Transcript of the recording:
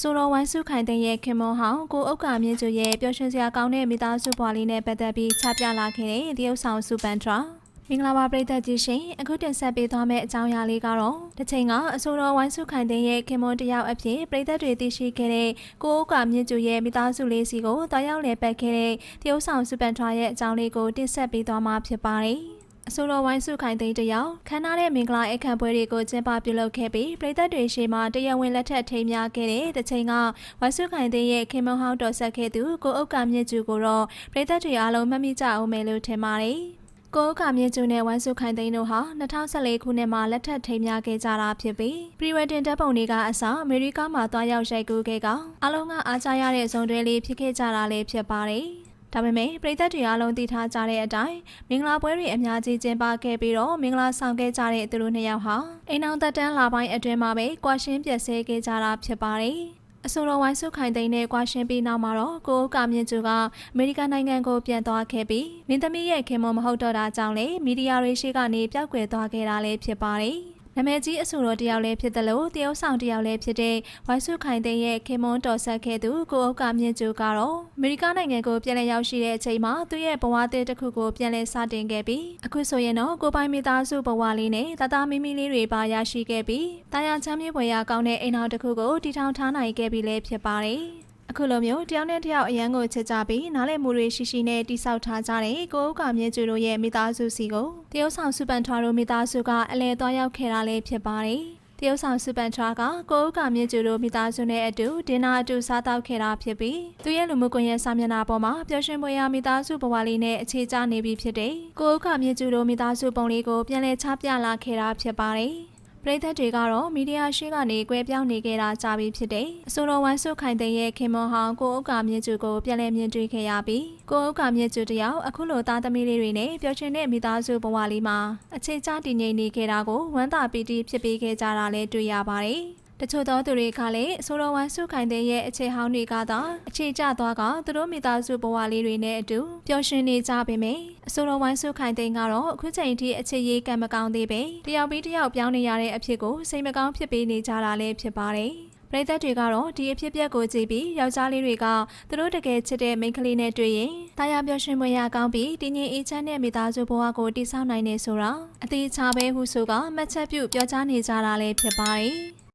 အဆိုတော်ဝိုင်းစုခိုင်တဲ့ရဲ့ခင်မွန်ဟောင်းကိုဥက္ကာမြင့်ကျူရဲ့ပျော်ရွှင်စရာကောင်းတဲ့မိသားစုဘွားလေးနဲ့ပတ်သက်ပြီးချပြလာခဲ့တဲ့တရုတ်ဆောင်စုပန်ထရာမင်္ဂလာပါပရိသတ်ကြီးရှင်အခုတင်ဆက်ပေးသွားမယ့်အကြောင်းအရာလေးကတော့တစ်ချိန်ကအဆိုတော်ဝိုင်းစုခိုင်တဲ့ရဲ့ခင်မွန်တယောက်အဖြစ်ပရိသတ်တွေသိရှိခဲ့တဲ့ကိုဥက္ကာမြင့်ကျူရဲ့မိသားစုလေးစီကိုတောက်ရောက်လည်ပတ်ခဲ့တဲ့တရုတ်ဆောင်စုပန်ထရာရဲ့အကြောင်းလေးကိုတင်ဆက်ပေးသွားမှာဖြစ်ပါတယ် အဆိုတော်ဝိုင်းစုခိုင်သိန်းတယောက်ခမ်းနားတဲ့မင်္ဂလာအခမ်းပွဲတွေကိုကျင်းပပြုလုပ်ခဲ့ပြီးပြည်သက်တွေရှေ့မှာတရားဝင်လက်ထက်ထိမ်းများခဲ့တဲ့တစ်ချိန်ကဝိုင်းစုခိုင်သိန်းရဲ့ခင်မုံဟောင်းတော်ဆက်ခဲ့သူကိုအုတ်ကမြင့်ကျူကိုတော့ပြည်သက်တွေအားလုံးမှတ်မိကြအောင်မယ်လို့ထင်ပါတယ်။ကိုအုတ်ကမြင့်ကျူနဲ့ဝိုင်းစုခိုင်သိန်းတို့ဟာ2014ခုနှစ်မှာလက်ထက်ထိမ်းများခဲ့ကြတာဖြစ်ပြီးပရီဝက်တင်တပ်ပုံတွေကအစအမေရိကမှာတွားရောက်ရိုက်ကူးခဲ့ကအလုံးကအားကြရတဲ့ဇုံတွဲလေးဖြစ်ခဲ့ကြတာလည်းဖြစ်ပါတယ်။ ဒါပေမဲ့ပြည်သက်တွေအားလုံးသိထားကြတဲ့အတိုင်းမင်္ဂလာပွဲတွေအများကြီးကျင်းပခဲ့ပြီးတော့မင်္ဂလာဆောင်ခဲ့ကြတဲ့သူတို့နှစ်ယောက်ဟာအိမ်အောင်သက်တမ်းလာပိုင်းအတွင်းမှာပဲကွာရှင်းပြည့်စဲခဲ့ကြတာဖြစ်ပါတယ်။အဆိုတော်ဝိုင်းစုခိုင်သိန်းနဲ့ကွာရှင်းပြီးနောက်မှာတော့ကိုဦးကမြင့်ကျူကအမေရိကန်နိုင်ငံကိုပြန်သွားခဲ့ပြီးမင်းသမီးရဲ့ခင်မမဟုတ်တော့တာကြောင့်လေမီဒီယာတွေရှိကနေပျောက်ကွယ်သွားခဲ့တာလည်းဖြစ်ပါတယ်။ နာမည်ကြီးအဆိုတော်တယောက်လည်းဖြစ်တယ်လို့တရုတ်ဆောင်တယောက်လည်းဖြစ်တဲ့ဝိုင်းစုခိုင်သိန်းရဲ့ခင်မွန်းတော်ဆက်ခဲ့သူကိုအုပ်ကမြင့်ကျူကတော့အမေရိကန်နိုင်ငံကိုပြန်လည်ရောက်ရှိတဲ့အချိန်မှာသူ့ရဲ့ဘဝသစ်တစ်ခုကိုပြန်လည်စတင်ခဲ့ပြီးအခုဆိုရင်တော့ကိုပိုင်မိသားစုဘဝလေးနဲ့တသားမီမီလေးတွေပါရရှိခဲ့ပြီးတာယာချမ်းမြေပွဲရကောင်းတဲ့အိမ်တော်တစ်ခုကိုတည်ထောင်ထားနိုင်ခဲ့ပြီလည်းဖြစ်ပါတယ်။ အခုလိုမျိုးတယောက်နဲ့တယောက်အရန်ကိုချစ်ကြပြီးနားလည်မှုတွေရှိရှိနဲ့တိဆောက်ထားကြတဲ့ကိုဥက္ကမြင့်ကျူတို့ရဲ့မိသားစုစီကိုတရုတ်ဆောင်စုပန်ထွားတို့မိသားစုကအလဲသွားရောက်ခဲ့တာလည်းဖြစ်ပါတယ်။တရုတ်ဆောင်စုပန်ထွားကကိုဥက္ကမြင့်ကျူတို့မိသားစုနဲ့အတူဒင်နာအတူစားတောက်ခဲ့တာဖြစ်ပြီးသူရဲ့လူမှုကွန်ရက်စာမျက်နှာပေါ်မှာပျော်ရွှင်ပွဲရမိသားစုဘဝလေးနဲ့အခြေချနေပြီဖြစ်တဲ့ကိုဥက္ကမြင့်ကျူတို့မိသားစုပုံလေးကိုပြန်လည်ချပြလာခဲ့တာဖြစ်ပါတယ်။ ပရိသတ်တွေကတော့မီဒီယာရှိကနေကွဲပြောင်းနေခဲ့တာကြာပြီဖြစ်တဲ့အဆိုတော်ဝမ်းစုခိုင်တဲ့ရဲ့ခင်မွန်ဟောင်းကိုဥက္ကာမြင့်ကျူကိုပြန်လည်မြင်တွေ့ခဲ့ရပြီးကိုဥက္ကာမြင့်ကျူတယောက်အခုလိုသားသမီးလေးတွေနဲ့ပျော်ရွှင်တဲ့မိသားစုဘဝလေးမှာအခြေချတည်ငြိမ်နေခဲ့တာကိုဝမ်းသာပီတိဖြစ်ပေးခဲ့ကြတာလည်းတွေ့ရပါတယ် တချို့သောသူတွေကလည်းအဆိုတော်ဝမ်းစုခိုင်တဲ့ရဲ့အခြေဟောင်းတွေကသာအခြေကျသွားကသူတို့မိသားစုဘဝလေးတွေနဲ့အတူပျော်ရွှင်နေကြပေမယ့်အဆိုတော်ဝမ်းစုခိုင်တဲ့ကတော့အခုချိန်ထိအခြေရေးကံမကောင်းသေးပဲတယောက်ပြီးတယောက်ပြောင်းနေရတဲ့အဖြစ်ကိုစိတ်မကောင်းဖြစ်ပေးနေကြတာလည်းဖြစ်ပါတယ်ပရိသတ်တွေကတော့ဒီအဖြစ်အပျက်ကိုကြည့်ပြီးယောက်ျားလေးတွေကသူတို့တကယ်ချစ်တဲ့မိန်းကလေးနဲ့တွေ့ရင်တာယာပျော်ရွှင်မွေရကောင်းပြီးတင်းငင်အေးချမ်းတဲ့မိသားစုဘဝကိုတည်ဆောက်နိုင်နေဆိုတာအသေးချာပဲဟုဆိုကမှတ်ချက်ပြုပြောကြားနေကြတာလည်းဖြစ်ပါတယ်